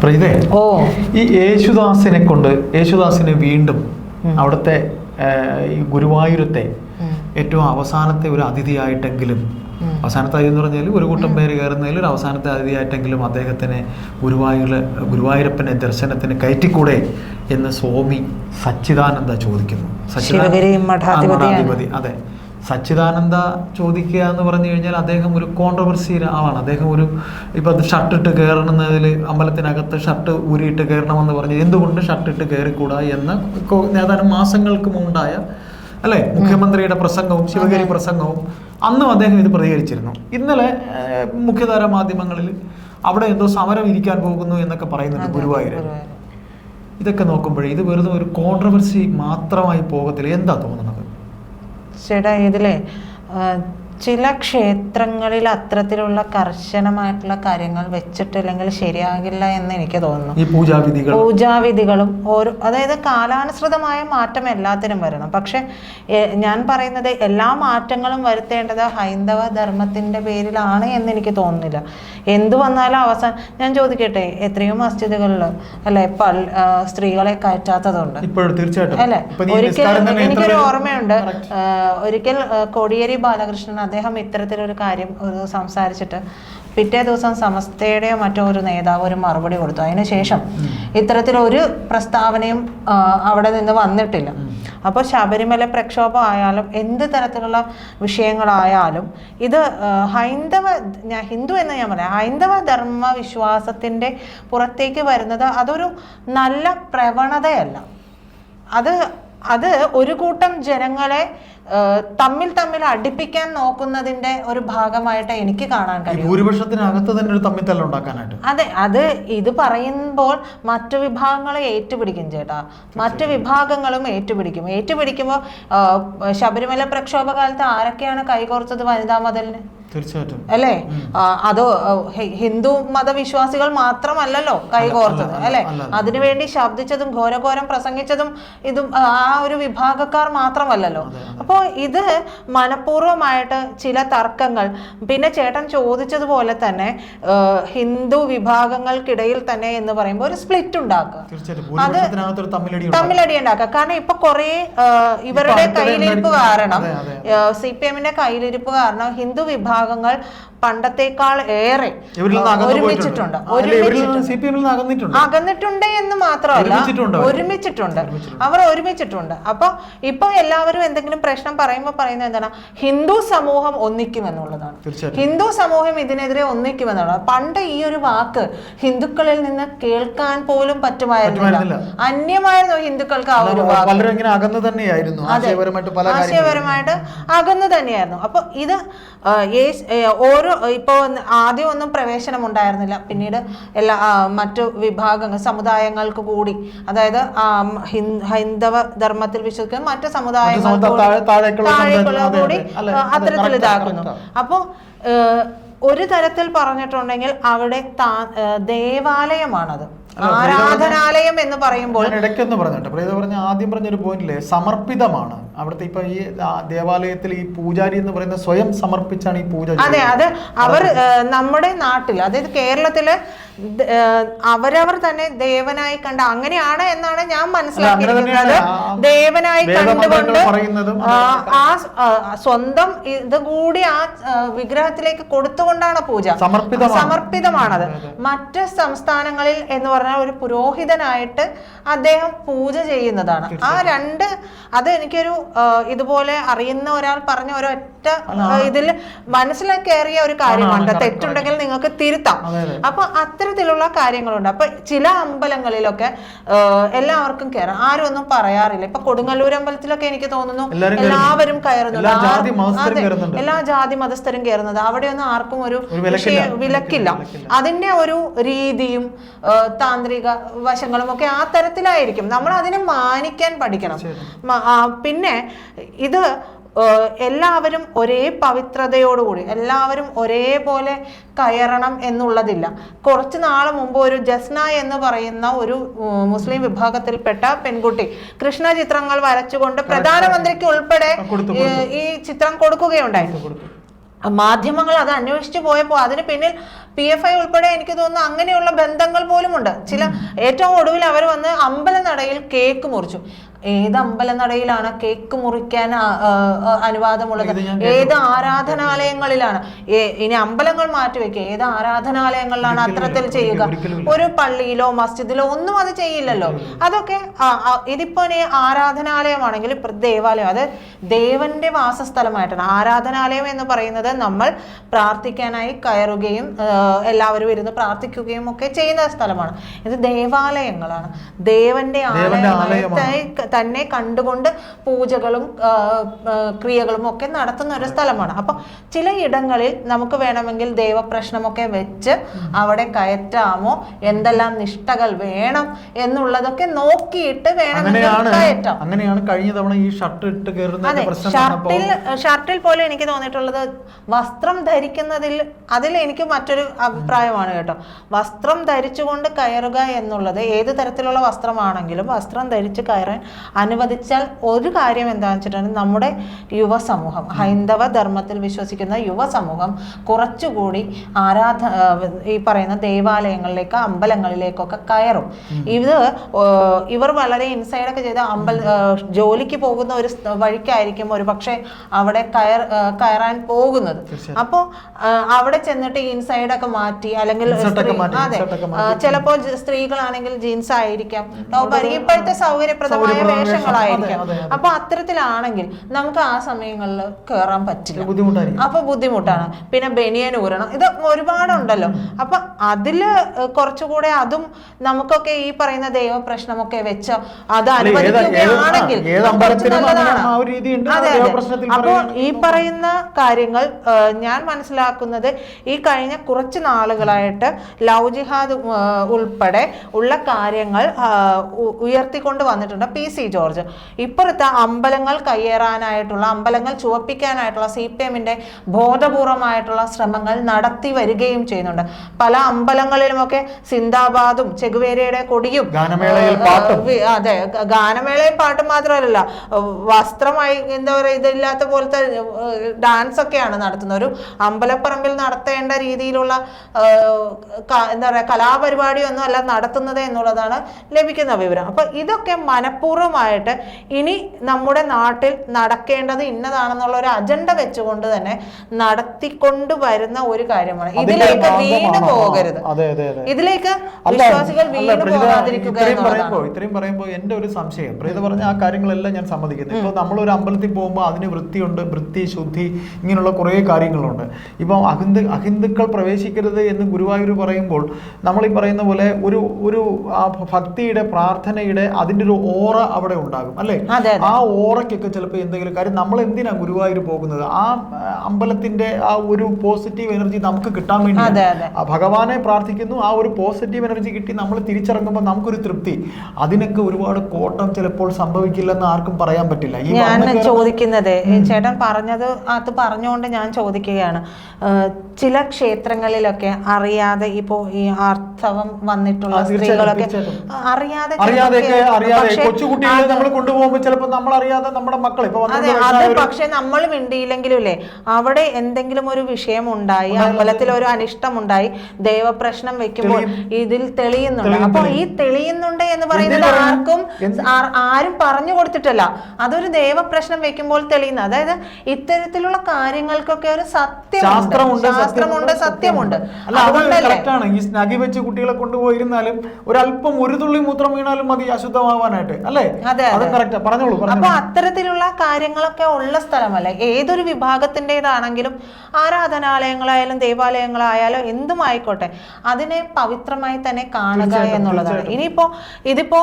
പ്രീതേ ഓ. ഈ യേശുദാസിനെ കൊണ്ട് യേശുദാസിനെ വീണ്ടും അവിടുത്തെ ഈ ഗുരുവായൂരത്തെ ഏറ്റവും അവസാനത്തെ ഒരു അതിഥിയായിട്ടെങ്കിലും അവസാനത്തെ അതിഥി എന്ന് പറഞ്ഞാൽ ഒരു കൂട്ടം പേര് കയറുന്നതിൽ ഒരു അവസാനത്തെ അതിഥിയായിട്ടെങ്കിലും അദ്ദേഹത്തിനെ ഗുരുവായൂര് ഗുരുവായൂരപ്പനെ ദർശനത്തിന് കയറ്റിക്കൂടെ എന്ന് സ്വാമി സച്ചിദാനന്ദ ചോദിക്കുന്നു. സച്ചിദാനന്ദ അതെ. സച്ചിദാനന്ദ ചോദിക്കുക എന്ന് പറഞ്ഞു കഴിഞ്ഞാൽ അദ്ദേഹം ഒരു കോൺട്രവേഴ്സി ആളാണ്. അദ്ദേഹം ഒരു ഇപ്പം അത് ഷർട്ട് ഇട്ട് കയറണമെന്നതിൽ അമ്പലത്തിനകത്ത് ഷർട്ട് ഊരിയിട്ട് കയറണമെന്ന് പറഞ്ഞു. എന്തുകൊണ്ട് ഷർട്ട് ഇട്ട് കയറിക്കൂടാ എന്ന് ഏതാനും മാസങ്ങൾക്ക് മുമ്പുണ്ടായ അല്ലെ? മുഖ്യമന്ത്രിയുടെ പ്രസംഗവും ശിവഗിരി പ്രസംഗവും അന്നും അദ്ദേഹം ഇത് പ്രതികരിച്ചിരുന്നു. ഇന്നലെ മുഖ്യധാര മാധ്യമങ്ങളിൽ അവിടെ എന്തോ സമരം ഇരിക്കാൻ പോകുന്നു എന്നൊക്കെ പറയുന്നുണ്ട് ഗുരുവായൂർ. ഇതൊക്കെ നോക്കുമ്പോഴേ ഇത് വെറുതെ ഒരു കോൺട്രവേഴ്സി മാത്രമായി പോകത്തില്ല. എന്താ തോന്നുന്നത്? ചേട്ടാ ഇതിലെ ചില ക്ഷേത്രങ്ങളിൽ അത്തരത്തിലുള്ള കർശനമായിട്ടുള്ള കാര്യങ്ങൾ വെച്ചിട്ടില്ലെങ്കിൽ ശരിയാകില്ല എന്ന് എനിക്ക് തോന്നുന്നു. പൂജാവിധികളും ഓരോ അതായത് കാലാനുസൃതമായ മാറ്റം എല്ലാത്തിനും വരണം. പക്ഷെ ഞാൻ പറയുന്നത് എല്ലാ മാറ്റങ്ങളും വരുത്തേണ്ടത് ഹൈന്ദവ ധർമ്മത്തിന്റെ പേരിലാണ് എന്ന് എനിക്ക് തോന്നുന്നില്ല. എന്തു വന്നാലും അവസാനം ഞാൻ ചോദിക്കട്ടെ എത്രയോ മസ്ജിദുകളിൽ അല്ലെ പൽ സ്ത്രീകളെ കയറ്റാത്തതുണ്ട്. തീർച്ചയായിട്ടും. അല്ലെ? ഒരിക്കൽ എനിക്കൊരു ഓർമ്മയുണ്ട്. ഒരിക്കൽ കോടിയേരി ബാലകൃഷ്ണൻ അദ്ദേഹം ഇത്തരത്തിലൊരു കാര്യം ഒരു സംസാരിച്ചിട്ട് പിറ്റേ ദിവസം സമസ്തയുടെ മറ്റോ ഒരു നേതാവ് ഒരു മറുപടി കൊടുത്തു. അതിനുശേഷം ഇത്തരത്തിലൊരു പ്രസ്താവനയും അവിടെ നിന്ന് വന്നിട്ടില്ല. അപ്പോൾ ശബരിമല പ്രക്ഷോഭം ആയാലും എന്ത് തരത്തിലുള്ള വിഷയങ്ങളായാലും ഇത് ഹൈന്ദവ ഞാൻ ഹിന്ദു എന്ന് ഞാൻ പറയാം ഹൈന്ദവ ധർമ്മ വിശ്വാസത്തിന്റെ പുറത്തേക്ക് വരുന്നത് അതൊരു നല്ല പ്രവണതയല്ല. അത് അത് ഒരു കൂട്ടം ജനങ്ങളെ തമ്മിൽ തമ്മിൽ അടുപ്പിക്കാൻ നോക്കുന്നതിന്റെ ഒരു ഭാഗമായിട്ട് എനിക്ക് കാണാൻ കഴിയും. ഭൂരിപക്ഷത്തിനകത്ത് തന്നെ ഒരു തമ്മിത്തല്ല ഉണ്ടാക്കാനായിട്ട്. അതെ അത് ഇത് പറയുമ്പോൾ മറ്റു വിഭാഗങ്ങളെ ഏറ്റുപിടിക്കും ചേട്ടാ. മറ്റു വിഭാഗങ്ങളും ഏറ്റുപിടിക്കും. ഏറ്റുപിടിക്കുമ്പോൾ ശബരിമല പ്രക്ഷോഭ കാലത്ത് ആരൊക്കെയാണ് കൈകോർത്തത് വനിതാ മതിലിന്? തീർച്ചയായിട്ടും. അല്ലേ? അത് ഹിന്ദു മതവിശ്വാസികൾ മാത്രമല്ലല്ലോ കൈകോർത്തത് അല്ലെ. അതിനുവേണ്ടി ശബ്ദിച്ചതും ഘോരഘോരം പ്രസംഗിച്ചതും ഇതും ആ ഒരു വിഭാഗക്കാർ മാത്രമല്ലല്ലോ. അപ്പോൾ ഇത് മനഃപൂർവമായിട്ട് ചില തർക്കങ്ങൾ പിന്നെ ചേട്ടൻ ചോദിച്ചതുപോലെ തന്നെ ഹിന്ദു വിഭാഗങ്ങൾക്കിടയിൽ തന്നെ എന്ന് പറയുമ്പോൾ ഒരു സ്പ്ലിറ്റ് ഉണ്ടാക്കുക. അത് തമ്മിലടി ഉണ്ടാക്കും. തമ്മിലടി ഉണ്ടാക്കുക. കാരണം ഇപ്പൊ കുറെ ഇവരുടെ കയ്യിലിരിപ്പ് കാരണം. സി പി എമ്മിന്റെ കയ്യിലിരിപ്പ് കാരണം ഹിന്ദു വിഭാഗങ്ങൾ പണ്ടത്തേക്കാൾ ഏറെ ഒരുമിച്ചിട്ടുണ്ട്. അകന്നിട്ടുണ്ട്. എന്ന് മാത്രമല്ല ഒരുമിച്ചിട്ടുണ്ട് അവർ. ഒരുമിച്ചിട്ടുണ്ട്. അപ്പൊ ഇപ്പൊ എല്ലാവരും എന്തെങ്കിലും പ്രശ്നം പറയുമ്പോൾ പറയുന്നത് എന്താണ്? ഹിന്ദു സമൂഹം ഒന്നിക്കുമെന്നുള്ളതാണ്. ഹിന്ദു സമൂഹം ഇതിനെതിരെ ഒന്നിക്കുമെന്നുള്ളത് പണ്ട് ഈ ഒരു വാക്ക് ഹിന്ദുക്കളിൽ നിന്ന് കേൾക്കാൻ പോലും പറ്റുമായിരുന്നില്ല. അന്യമായിരുന്നു ഹിന്ദുക്കൾക്ക് ആ ഒരു വാക്ക്. ആശയപരമായിട്ട് അകന്നു തന്നെയായിരുന്നു. അപ്പൊ ഇത് ഏ, ഓരോ ഇപ്പോൾ ആദ്യം ഒന്നും പ്രവേശനം ഉണ്ടായിരുന്നില്ല. പിന്നീട് എല്ലാ മറ്റു വിഭാഗങ്ങൾ സമുദായങ്ങൾക്ക് കൂടി. അതായത് ഹൈന്ദവ ധർമ്മത്തിൽ വിശ്വസിക്കുന്ന മറ്റു സമുദായങ്ങൾ സമുദായ കൂടി- താഴേക്കുള്ള അത്തരത്തിൽ ഇതാക്കുന്നു. അപ്പോൾ ഒരു തരത്തിൽ പറഞ്ഞിട്ടുണ്ടെങ്കിൽ അവിടെ താ- ദേവാലയമാണത്. ആരാധനാലയം എന്ന് പറയുമ്പോൾ ഇടയ്ക്കൊന്ന് പറഞ്ഞിട്ട്. പറഞ്ഞ ആദ്യം പറഞ്ഞൊരു പോയിന്റില്ലേ? സമർപ്പിതമാണ്. അവിടുത്തെ ഇപ്പൊ ഈ ദേവാലയത്തിൽ ഈ പൂജാരി എന്ന് പറയുന്ന സ്വയം സമർപ്പിച്ചാണ് ഈ പൂജ അതെ അത് അവർ നമ്മുടെ നാട്ടിൽ അതായത് കേരളത്തിൽ അവരവർ തന്നെ ദേവനായി കണ്ട അങ്ങനെയാണ് എന്നാണ് ഞാൻ മനസ്സിലാക്കിയിരിക്കുന്നത്. ദേവനായി കണ്ടുകൊണ്ട് ആ സ്വന്തം ഇത് കൂടി ആ വിഗ്രഹത്തിലേക്ക് കൊടുത്തുകൊണ്ടാണ് പൂജ. സമർപ്പിതമാണ്. സമർപ്പിതമാണത്. മറ്റ് സംസ്ഥാനങ്ങളിൽ എന്ന് പറഞ്ഞാൽ ഒരു പുരോഹിതനായിട്ട് അദ്ദേഹം പൂജ ചെയ്യുന്നതാണ്. ആ രണ്ട് അത് എനിക്കൊരു ഇതുപോലെ അറിയുന്ന ഒരാൾ പറഞ്ഞ ഒരൊറ്റ ഇതിൽ മനസ്സിലാക്കേറിയ ഒരു കാര്യമാണ് correct, തെറ്റുണ്ടെങ്കിൽ നിങ്ങൾക്ക് തിരുത്താം. അപ്പൊ അത്തരത്തിലുള്ള കാര്യങ്ങളുണ്ട്. അപ്പൊ ചില അമ്പലങ്ങളിലൊക്കെ എല്ലാവർക്കും കയറാം ആരും ഒന്നും പറയാറില്ല. ഇപ്പൊ കൊടുങ്ങല്ലൂർ അമ്പലത്തിലൊക്കെ എനിക്ക് തോന്നുന്നു എല്ലാവരും കയറുന്നു. കയറുന്നുണ്ട്. എല്ലാ ജാതി മതസ്ഥരും അതെ, കയറുന്നുണ്ട്. എല്ലാ ജാതി മതസ്ഥരും കയറുന്നത് അവിടെയൊന്നും ആർക്കും ഒരു വിലക്കില്ല. അതിന്റെ ഒരു രീതിയും താന്ത്രിക വശങ്ങളും ഒക്കെ ആ തരത്തിലായിരിക്കും. നമ്മൾ അതിനെ മാനിക്കാൻ പഠിക്കണം. പിന്നെ ഇത് എല്ലാവരും ഒരേ പവിത്രതയോടുകൂടി എല്ലാവരും ഒരേപോലെ കയറണം എന്നുള്ളതില്ല. കുറച്ച് നാൾ മുമ്പ് ഒരു ജസ്ന എന്ന് പറയുന്ന ഒരു മുസ്ലിം വിഭാഗത്തിൽപ്പെട്ട പെൺകുട്ടി കൃഷ്ണ ചിത്രങ്ങൾ വരച്ചുകൊണ്ട് പ്രധാനമന്ത്രിക്ക് ഉൾപ്പെടെ ഈ- ചിത്രം കൊടുക്കുകയുണ്ടായി. മാധ്യമങ്ങൾ അത് അന്വേഷിച്ചു പോയപ്പോൾ അതിന് പിന്നിൽ പി എഫ് ഐ ഉൾപ്പെടെ എനിക്ക് തോന്നുന്നു അങ്ങനെയുള്ള ബന്ധങ്ങൾ പോലുമുണ്ട്. ചില ഏറ്റവും ഒടുവിൽ അവർ വന്ന് അമ്പലനടയിൽ കേക്ക് മുറിച്ചു. ഏത് അമ്പലനടയിലാണ് കേക്ക് മുറിക്കാൻ അനുവാദമുള്ളത്? ഏത് ആരാധനാലയങ്ങളിലാണ്? ഇനി അമ്പലങ്ങൾ മാറ്റിവെക്കുക ഏത് ആരാധനാലയങ്ങളിലാണ് അത്തരത്തിൽ ചെയ്യുക? ഒരു പള്ളിയിലോ മസ്ജിദിലോ ഒന്നും അത് ചെയ്യില്ലല്ലോ. അതൊക്കെ ഇതിപ്പോ ആരാധനാലയമാണെങ്കിൽ ദേവാലയം അത് ദേവന്റെ വാസസ്ഥലമായിട്ടാണ്. ആരാധനാലയം എന്ന് പറയുന്നത് നമ്മൾ പ്രാർത്ഥിക്കാനായി കയറുകയും എല്ലാവരും ഇരുന്ന് പ്രാർത്ഥിക്കുകയും ഒക്കെ ചെയ്യുന്ന സ്ഥലമാണ്. ഇത് ദേവാലയങ്ങളാണ്. ദേവന്റെ ദേവന്റെ ആലയമായി തന്നെ കണ്ടുകൊണ്ട് പൂജകളും ക്രിയകളും ഒക്കെ നടത്തുന്ന ഒരു സ്ഥലമാണ്. അപ്പൊ ചില ഇടങ്ങളിൽ നമുക്ക് വേണമെങ്കിൽ ദൈവപ്രശ്നമൊക്കെ വെച്ച് അവിടെ കയറ്റാമോ എന്തെല്ലാം നിഷ്ഠകൾ വേണം എന്നുള്ളതൊക്കെ നോക്കിയിട്ട് വേണമെങ്കിൽ കയറ്റാം. അങ്ങനെയാണ് കഴിഞ്ഞ തവണ ഈ ഷർട്ട് ഇട്ട് കയറുന്ന ഷർട്ടിൽ ഷർട്ടിൽ പോലും എനിക്ക് തോന്നിയിട്ടുള്ളത് വസ്ത്രം ധരിക്കുന്നതിൽ അതിൽ എനിക്ക് മറ്റൊരു അഭിപ്രായമാണ് കേട്ടോ. വസ്ത്രം ധരിച്ചുകൊണ്ട് കയറുക എന്നുള്ളത് ഏത് തരത്തിലുള്ള വസ്ത്രമാണെങ്കിലും വസ്ത്രം ധരിച്ച് കയറാൻ അനുവദിച്ചാൽ ഒരു കാര്യം എന്താണെന്ന് വെച്ചിട്ടുണ്ടെങ്കിൽ നമ്മുടെ യുവസമൂഹം ഹൈന്ദവ ധർമ്മത്തിൽ വിശ്വസിക്കുന്ന യുവസമൂഹം കുറച്ചുകൂടി ആരാധ ഈ പറയുന്ന ദേവാലയങ്ങളിലേക്ക് അമ്പലങ്ങളിലേക്കൊക്കെ കയറും. ഇത് ഇവർ വളരെ ഇൻസൈഡൊക്കെ ചെയ്ത് അമ്പൽ ജോലിക്ക് പോകുന്ന ഒരു വഴിക്കായിരിക്കും ഒരു പക്ഷേ അവിടെ കയർ കയറാൻ പോകുന്നത്. അപ്പോൾ അവിടെ ചെന്നിട്ട് ഇൻസൈഡ് ഒക്കെ മാറ്റി അല്ലെങ്കിൽ അതെ ചിലപ്പോൾ സ്ത്രീകളാണെങ്കിൽ ജീൻസ് ആയിരിക്കാം. ടോപ്പ് ആയിരിക്കും. ഇപ്പോഴത്തെ സൗകര്യപ്രദമായ. വേഷങ്ങളായിരിക്കാം. അപ്പൊ അത്തരത്തിലാണെങ്കിൽ നമുക്ക് ആ സമയങ്ങളിൽ കയറാൻ പറ്റില്ല. അപ്പൊ ബുദ്ധിമുട്ടാണ്. പിന്നെ ബനിയൻ ഊരണം ഇത് ഒരുപാടുണ്ടല്ലോ. അപ്പൊ അതിൽ കുറച്ചുകൂടെ അതും നമുക്കൊക്കെ ഈ പറയുന്ന ദൈവ പ്രശ്നമൊക്കെ വെച്ച് അത് അനുവദിക്കുകയാണെങ്കിൽ. അതെ, അപ്പൊ ഈ പറയുന്ന കാര്യങ്ങൾ ഞാൻ മനസ്സിലാക്കുന്നത് ഈ കഴിഞ്ഞ കുറച്ച് നാളുകളായിട്ട് ലവ് ജിഹാദ് ഉൾപ്പെടെ ഉള്ള കാര്യങ്ങൾ ഉയർത്തിക്കൊണ്ട് വന്നിട്ടുണ്ട്. P C George. ഇപ്പുറത്ത് അമ്പലങ്ങൾ കയ്യേറാനായിട്ടുള്ള അമ്പലങ്ങൾ ചുവപ്പിക്കാനായിട്ടുള്ള സി പി എമ്മിന്റെ ബോധപൂർവമായിട്ടുള്ള ശ്രമങ്ങൾ നടത്തി വരികയും ചെയ്യുന്നുണ്ട്. പല അമ്പലങ്ങളിലുമൊക്കെ സിന്ദാബാദും ചെകുവേരയുടെ കൊടിയും. അതെ ഗാനമേളയിൽ ഗാനമേളയും പാട്ടും മാത്രമല്ല വസ്ത്രമായി എന്താ പറയുക ഇതില്ലാത്ത പോലത്തെ ഡാൻസ് ഒക്കെയാണ് നടത്തുന്നത്. ഒരു അമ്പലപ്പറമ്പിൽ നടത്തേണ്ട രീതിയിലുള്ള എന്താ പറയുക കലാപരിപാടിയൊന്നും അല്ല നടത്തുന്നത് എന്നുള്ളതാണ് ലഭിക്കുന്ന വിവരം. അപ്പോൾ ഇതൊക്കെ മനഃപൂർവമായിട്ട് ഇനി നമ്മുടെ നാട്ടിൽ നടക്കേണ്ടത് ഇന്നതാണെന്നുള്ള ഒരു അജണ്ട വെച്ചുകൊണ്ട് തന്നെ നടത്തിക്കൊണ്ട് വരുന്ന ഒരു കാര്യമാണ്. ഇതിലേക്ക് വീണ് പോകരുത്. അതെ അതെ അതെ. ഇതിലേക്ക് വിശ്വാസികൾ വീണ് പോകാതിരിക്കുക ഇത്രയും പറയുമ്പോൾ എന്റെ ഒരു സംശയം. പ്രീത പറഞ്ഞ ആ കാര്യങ്ങളെല്ലാം ഞാൻ സമ്മതിക്കുന്നു. ഇപ്പൊ ഒരു അമ്പലത്തിൽ പോകുമ്പോൾ അതിന് വൃത്തിയുണ്ട് വൃത്തി ശുദ്ധി ഇങ്ങനെയുള്ള കുറേ കാര്യങ്ങളുണ്ട്. ഇപ്പം അഹിന്ദു അഹിന്ദുക്കൾ പ്രവേശിക്കരുത് എന്ന് ഗുരുവായൂർ പറയുമ്പോൾ നമ്മൾ ഈ പറയുന്ന പോലെ ഒരു ഒരു ഭക്തിയുടെ പ്രാർത്ഥനയുടെ അതിന്റെ ഒരു ഓറ അവിടെ ഉണ്ടാകും അല്ലേ. ആ ഓറയ്ക്കൊക്കെ ചിലപ്പോൾ എന്തെങ്കിലും കാര്യം നമ്മൾ എന്തിനാ ഗുരുവായൂർ പോകുന്നത്? ആ അമ്പലത്തിന്റെ ആ ഒരു പോസിറ്റീവ് എനർജി നമുക്ക് കിട്ടാൻ വേണ്ടി ഭഗവാനെ പ്രാർത്ഥിക്കുന്നു ആ ഒരു പോസിറ്റീവ് എനർജി കിട്ടി നമ്മൾ തിരിച്ചിറങ്ങുമ്പോൾ നമുക്കൊരു തൃപ്തി. അതിനൊക്കെ ഒരുപാട് കോട്ടം ചിലപ്പോൾ സംഭവിക്കില്ലെന്ന് ആർക്കും പറയാൻ പറ്റില്ല. ഞാൻ ചോദിക്കുന്നത് ചേട്ടൻ പറഞ്ഞത് അത് പറഞ്ഞുകൊണ്ട് ഞാൻ ചോദിക്കുകയാണ്. ചില ക്ഷേത്രങ്ങളിലൊക്കെ അറിയാതെ ഇപ്പോ ഈ ആർത്തവം വന്നിട്ടുള്ള സ്ത്രീകളൊക്കെ അറിയാതെ പക്ഷേ കൊച്ചുകുട്ടികളെ നമ്മൾ കൊണ്ടുപോകുമ്പോൾ ചിലപ്പോൾ നമ്മൾ അറിയാതെ നമ്മുടെ മക്കൾ ഇപ്പൊ അതെ അത് പക്ഷെ നമ്മൾ മിണ്ടിയില്ലെങ്കിലും അല്ലേ അവിടെ എന്തെങ്കിലും ഒരു വിഷയം ഉണ്ടായി. അമ്പലത്തിൽ ഒരു അനിഷ്ടം ഉണ്ടായി ദൈവപ്രശ്നം വെക്കുമ്പോൾ ഇതിൽ തെളിയുന്നുണ്ട്. തെളിയും, അപ്പൊ ഈ തെളിയുന്നുണ്ട് എന്ന് പറയുന്നത് ആർക്കും ആരും പറഞ്ഞു കൊടുത്തിട്ടല്ല. അതൊരു ദൈവപ്രശ്നം വെക്കുമ്പോൾ തെളിയുന്ന അതായത് ഇത്തരത്തിലുള്ള കാര്യങ്ങൾക്കൊക്കെ ഒരു സത്യമുണ്ട്. ശാസ്ത്രമുണ്ട് സത്യമുണ്ട് ആണ് ഈ സ്നഗി വെച്ച് കുട്ടികളെ കൊണ്ടുപോയിരുന്നാലും ഒരല്പം ഒരു തുള്ളി മൂത്രം വീണാലും മതി അശുദ്ധമാവാനായിട്ട്. അല്ലേ? അതെ. കറക്റ്റ് പറഞ്ഞോളൂ അപ്പൊ അത്തരത്തിലുള്ള കാര്യങ്ങളൊക്കെ ഉള്ള സ്ഥലമല്ല? ഏതൊരു വിഭാഗത്തിന്റെതാണെങ്കിലും ആരാധനാലയങ്ങളായാലും ദേവാലയങ്ങളായാലും എന്തും ആയിക്കോട്ടെ അതിനെ പവിത്രമായി തന്നെ കാണുക എന്നുള്ളതാണ്. ഇനിയിപ്പോ ഇതിപ്പോ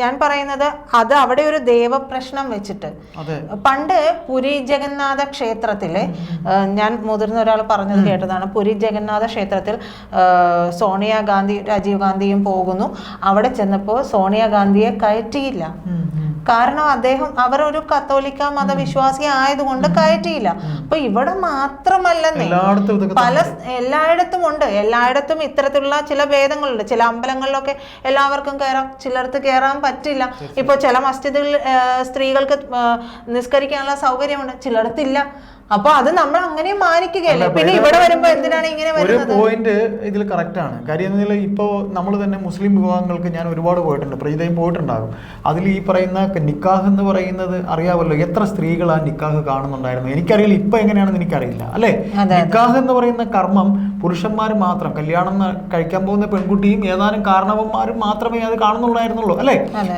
ഞാൻ പറയുന്നത് അത് അവിടെ ഒരു ദേവപ്രശ്നം വെച്ചിട്ട്. പണ്ട് പുരി ജഗന്നാഥ ക്ഷേത്രത്തിൽ ഞാൻ മുതിർന്ന ഒരാൾ പറഞ്ഞത് കേട്ടതാണ്. പുരി ജഗന്നാഥ ക്ഷേത്രത്തിൽ സോണിയാഗാന്ധി രാജീവ് ഗാന്ധിയും പോകുന്നു. അവിടെ ചെന്നപ്പോൾ സോണിയാഗാന്ധിയെ കയറ്റിയില്ല. കാരണം അദ്ദേഹം അവർ ഒരു കത്തോലിക്ക മതവിശ്വാസി ആയതുകൊണ്ട് കയറ്റിയില്ല. അപ്പൊ ഇവിടെ മാത്രമല്ല പല എല്ലായിടത്തും ഉണ്ട്. എല്ലായിടത്തും ഇത്തരത്തിലുള്ള ചില ഭേദങ്ങളുണ്ട്. ചില അമ്പലങ്ങളിലൊക്കെ എല്ലാവർക്കും കയറാം ചിലർക്ക് കയറാൻ പറ്റില്ല. ഇപ്പൊ ചില മസ്ജിദുകളിൽ സ്ത്രീകൾക്ക് നിസ്കരിക്കാനുള്ള സൗകര്യമുണ്ട്. ചിലയിടത്തില്ല. അപ്പൊ അത് നമ്മൾ അങ്ങനെ മാനിക്കുകയല്ലേ? പിന്നെ ഇവിടെ വരുമ്പോ എന്തിനാണ് ഇങ്ങനെ ഒരു വരുന്നത്? പോയിന്റ് ഇതിൽ കറക്റ്റ് ആണ് കാര്യം ഇപ്പോ നമ്മൾ തന്നെ മുസ്ലിം വിഭാഗങ്ങൾക്ക് ഞാൻ ഒരുപാട് പോയിട്ടുണ്ട്. പ്രീതയും പോയിട്ടുണ്ടാകും. അതിൽ ഈ പറയുന്ന നിക്കാഹ് എന്ന് പറയുന്നത് അറിയാവല്ലോ എത്ര സ്ത്രീകൾ ആ നിക്കാഹ് കാണുന്നുണ്ടായിരുന്നു? എനിക്കറിയില്ല. ഇപ്പൊ എങ്ങനെയാണെന്ന് എനിക്കറിയില്ല. അല്ലെ? നിക്കാഹ് എന്ന് പറയുന്ന കർമ്മം പുരുഷന്മാർ മാത്രം. കല്യാണം കഴിക്കാൻ പോകുന്ന പെൺകുട്ടിയും ഏതാനും കാരണവന്മാരും മാത്രമേ അത് കാണുന്നുള്ളായിരുന്നുള്ളൂ അല്ലേ?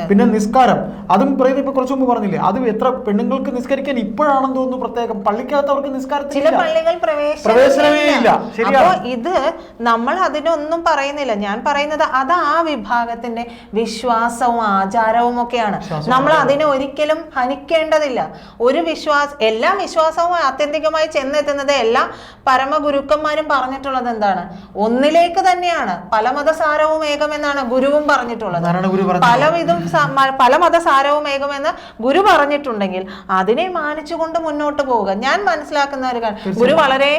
പിന്നെ നിസ്കാരം. അതും പ്രേത ഇപ്പൊ കുറച്ചു മുമ്പ് പറഞ്ഞില്ലേ? അത് എത്ര പെണ്ണുങ്ങൾക്ക് നിസ്കരിക്കാൻ ഇപ്പോഴാണെന്ന് തോന്നുന്നു പ്രത്യേകം. പള്ളിക്കകത്തവർക്ക് ചില പള്ളികൾ പ്രവേശനമേ ഇല്ല. ശരിയാണ്. ഇത് നമ്മൾ അതിനൊന്നും പറയുന്നില്ല. ഞാൻ പറയുന്നത് അത് ആ വിഭാഗത്തിന്റെ വിശ്വാസവും ആചാരവും ഒക്കെയാണ്. നമ്മൾ അതിനെ ഒരിക്കലും ഹനിക്കേണ്ടതില്ല. ഒരു വിശ്വാസ എല്ലാ വിശ്വാസവും ആത്യന്തികമായി ചെന്നെത്തുന്നത് എല്ലാ പരമഗുരുക്കന്മാരും പറഞ്ഞിട്ടുള്ളത് എന്താണ്? ഒന്നിലേക്ക് തന്നെയാണ്. പല മതസാരവും ഏകമെന്നാണ് ഗുരുവും പറഞ്ഞിട്ടുള്ളത്. പല ഇതും പല മതസാരവും ഏകമെന്ന് ഗുരു പറഞ്ഞിട്ടുണ്ടെങ്കിൽ അതിനെ മാനിച്ചുകൊണ്ട് മുന്നോട്ട് പോവുക. ഞാൻ മനസ്സിലാക്കുന്ന ഒരു കാര്യം ഗുരു വളരെ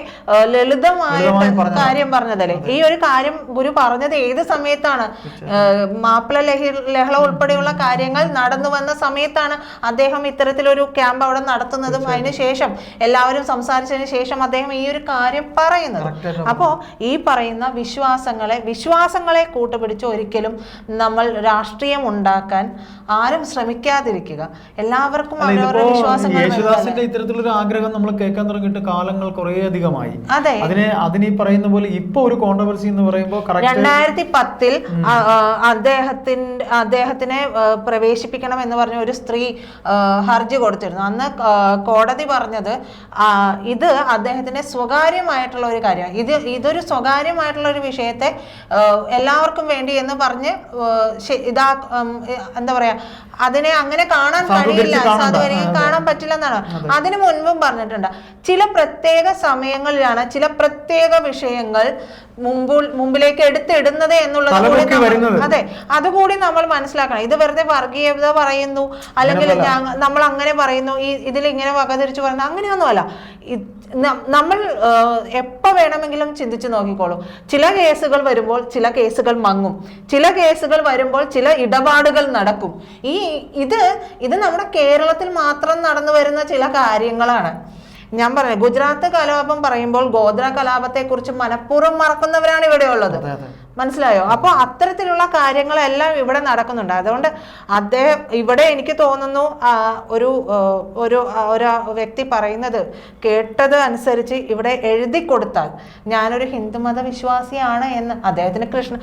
ലളിതമായ ലളിതമായിട്ട് ലളിതമായി കാര്യം പറഞ്ഞതല്ലേ? ഈ ഒരു കാര്യം ഗുരു പറഞ്ഞത് ഏത് സമയത്താണ്? മാപ്പിള ലഹി ലഹള ഉൾപ്പെടെയുള്ള കാര്യങ്ങൾ നടന്നു വന്ന സമയത്താണ് അദ്ദേഹം ഇത്തരത്തിലൊരു ക്യാമ്പ് അവിടെ നടത്തുന്നതും അതിനുശേഷം എല്ലാവരും സംസാരിച്ചതിന് ശേഷം അദ്ദേഹം ഈ ഒരു കാര്യം പറയുന്നത്. ആയിട്ട് അപ്പോൾ ഈ പറയുന്ന വിശ്വാസങ്ങളെ വിശ്വാസങ്ങളെ കൂട്ടുപിടിച്ച് ഒരിക്കലും നമ്മൾ രാഷ്ട്രീയം ഉണ്ടാക്കാൻ ആരും ശ്രമിക്കാതിരിക്കുക. എല്ലാവർക്കും അവരവരുടെ വിശ്വാസങ്ങൾ യേശുദാസിന്റെ? ഇത്തരത്തിലൊരു ആഗ്രഹം നമ്മൾ കേൾക്കാൻ തുടങ്ങിയിട്ട് കാലങ്ങൾ കുറേ അധികമായി. അതെ. അതിനെ അതിന് ഈ പറയുന്ന പോലെ ഇപ്പൊ ഒരു കോൺട്രവേഴ്സി എന്ന് പറയുമ്പോൾ രണ്ടായിരത്തി പത്തിൽ അദ്ദേഹത്തിന്റെ അദ്ദേഹത്തിനെ പ്രവേശിപ്പിക്കണം എന്ന് പറഞ്ഞ ഒരു സ്ത്രീ ഹർജി കൊടുത്തിരുന്നു. അന്ന് കോടതി പറഞ്ഞത് ഇത് അദ്ദേഹത്തിന്റെ സ്വകാര്യമായിട്ടുള്ള ഒരു കാര്യമാണ്. ഇത് ഇതൊരു സ്വകാര്യമായിട്ടുള്ള ഒരു വിഷയത്തെ എല്ലാവർക്കും വേണ്ടി എന്ന് പറഞ്ഞ് ഇതാ എന്താ പറയാ അതിനെ അങ്ങനെ കാണാൻ കഴിയില്ല. സാധുവിനെ കാണാൻ പറ്റില്ല എന്നാണ് അതിനു മുൻപും പറഞ്ഞിട്ടുണ്ട്. ചില പ്രത്യേക സമയങ്ങളിലാണ് ചില പ്രത്യേക വിഷയങ്ങൾ മുമ്പിൽ മുമ്പിലേക്ക് എടുത്തിടുന്നത് എന്നുള്ളത് കൂടി. അതെ. അതുകൂടി നമ്മൾ മനസ്സിലാക്കണം. ഇത് വെറുതെ വർഗീയത പറയുന്നു. അല്ലെങ്കിൽ നമ്മൾ അങ്ങനെ പറയുന്നു. ഈ ഇതിൽ ഇങ്ങനെ വകതിരിച്ചു പറയുന്നു. അങ്ങനെയൊന്നുമല്ല. അല്ല നമ്മൾ എപ്പോ വേണമെങ്കിലും ചിന്തിച്ചു നോക്കിക്കോളൂ. ചില കേസുകൾ വരുമ്പോൾ ചില കേസുകൾ മങ്ങും. ചില കേസുകൾ വരുമ്പോൾ ചില ഇടപാടുകൾ നടക്കും. ഈ ഇത് ഇത് നമ്മുടെ കേരളത്തിൽ മാത്രം നടന്നു വരുന്ന ചില കാര്യങ്ങളാണ്. ഞാൻ പറഞ്ഞു ഗുജറാത്ത് കലാപം പറയുമ്പോൾ ഗോത്ര കലാപത്തെ കുറിച്ച് മനഃപൂർവം മറക്കുന്നവരാണ് ഇവിടെ ഉള്ളത് മനസ്സിലായോ? അപ്പോൾ അത്തരത്തിലുള്ള കാര്യങ്ങളെല്ലാം ഇവിടെ നടക്കുന്നുണ്ട്. അതുകൊണ്ട് അദ്ദേഹം ഇവിടെ എനിക്ക് തോന്നുന്നു ഒരു ഒരു ഒരു വ്യക്തി പറയുന്നത് കേട്ടത് അനുസരിച്ച് ഇവിടെ എഴുതി കൊടുത്താൽ ഞാനൊരു ഹിന്ദുമത വിശ്വാസിയാണ് എന്ന് അദ്ദേഹത്തിന് കൃഷ്ണ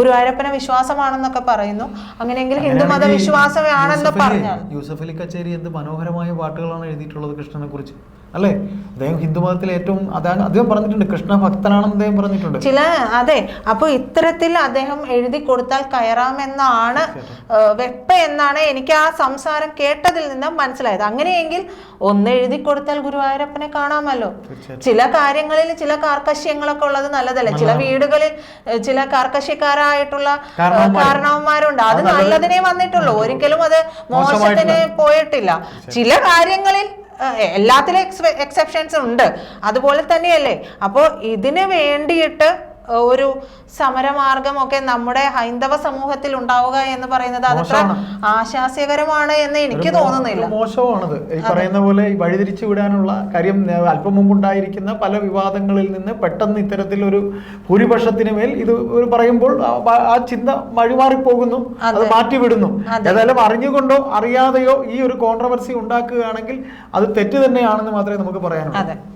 ഗുരുവായൂരപ്പനെ വിശ്വാസമാണെന്നൊക്കെ പറയുന്നു. അങ്ങനെയെങ്കിൽ ഹിന്ദുമത വിശ്വാസമാണെന്ന് പറഞ്ഞാൽ യൂസഫ് അലി കച്ചേരി എന്ത് മനോഹരമായ പാട്ടുകളാണ് എഴുതിയിട്ടുള്ളത് കൃഷ്ണനെ കുറിച്ച് അല്ലേ? അദ്ദേഹം ഹിന്ദു മതത്തിൽ ഏറ്റവും അതാണ് അദ്ദേഹം പറഞ്ഞിട്ടുണ്ട് കൃഷ്ണ ഭക്തനാണെന്ന് അദ്ദേഹം പറഞ്ഞിട്ടുണ്ട്. ചില അതെ അപ്പോൾ ഇത്തരത്തിൽ അദ്ദേഹം എഴുതി കൊടുത്താൽ കയറാമെന്നാണ് വെപ്പ എന്നാണ് എനിക്ക് ആ സംസാരം കേട്ടതിൽ നിന്ന് മനസ്സിലായത്. അങ്ങനെയെങ്കിൽ ഒന്ന് എഴുതി കൊടുത്താൽ ഗുരുവായൂരപ്പനെ കാണാമല്ലോ. ചില കാര്യങ്ങളിൽ ചില കാർക്കശ്യങ്ങളൊക്കെ ഉള്ളത് നല്ലതല്ലേ? ചില വീടുകളിൽ ചില കാർക്കശ്യക്കാരായിട്ടുള്ള കാരണവന്മാരുണ്ട്. അത് നല്ലതിനെ വന്നിട്ടുള്ളൂ. ഒരിക്കലും അത് മോശത്തിന്. പോയിട്ടില്ല. ചില കാര്യങ്ങളിൽ എല്ലാത്തിലും എക്സെപ്ഷൻസ് ഉണ്ട്. അതുപോലെ തന്നെയല്ലേ? അപ്പോൾ ഇതിന് വേണ്ടിയിട്ട് ഒരു സമരമാർഗമൊക്കെ നമ്മുടെ ഹൈന്ദവ സമൂഹത്തിൽ ഉണ്ടാവുക എന്ന് പറയുന്നത് അതത്ര. ആശാസ്യകരമാണ് എന്ന് എനിക്ക് തോന്നുന്നില്ല. മോശമാണത്. ഈ പറയുന്ന പോലെ വഴിതിരിച്ചു വിടാനുള്ള കാര്യം അല്പം മുമ്പുണ്ടായിരിക്കുന്ന പല വിവാദങ്ങളിൽ നിന്ന് പെട്ടെന്ന് ഇത്തരത്തിലൊരു ഭൂരിപക്ഷത്തിന് മേൽ ഇത് പറയുമ്പോൾ ആ- ചിന്ത വഴിമാറിപ്പോകുന്നു അത്. മാറ്റിവിടുന്നു. ഏതായാലും അറിഞ്ഞുകൊണ്ടോ അറിയാതെയോ ഈ ഒരു കോൺട്രവേഴ്സി ഉണ്ടാക്കുകയാണെങ്കിൽ അത് തെറ്റ് തന്നെയാണെന്ന് മാത്രമേ നമുക്ക് പറയാനുള്ളൂ.